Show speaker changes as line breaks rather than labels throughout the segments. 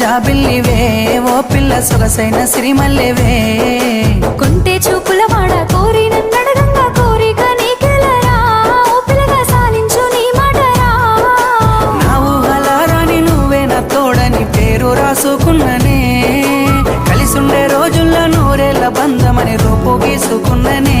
జాబిల్లివే. ఓ పిల్ల సొగసైన సిరిమల్లెవే.
కొంటే చూపుల వాడ కోరి నన్నడగంగా కోరిక నీకెలరా. ఓ పిల్లగా సాలించు నీ మాటరా.
నా ఊహలారాని నువ్వే నా తోడని పేరు రాసుకున్ననే. కలిసుండే రోజుల్లో నూరేళ్ళ బంధమని రూపు గీసుకున్ననే.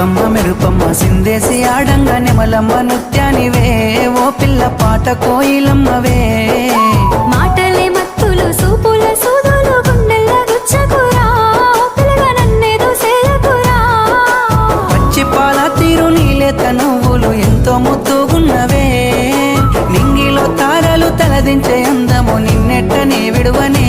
సినుకమ్మ మెరుపమ్మ సిందేసి ఆడంగా నెమలమ్మ నృత్యానివే. ఓ పిల్ల పాట కోయిలమ్మవే.
మాటలే మత్తులు సూపుల సూదులు గుండెల్ల గుచ్చకురా. ఓ పిల్లగా నన్నేదో సేయకురా
పచ్చి పాల తీరు నీలేత నువ్వులు ఎంతో ముద్దుగున్నవే. నింగిలో తారలు తలదించే అందము నిన్నెట్టనే విడువనే.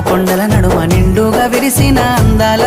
కొండల నడుమ నిండుగా విరిసిన అందాల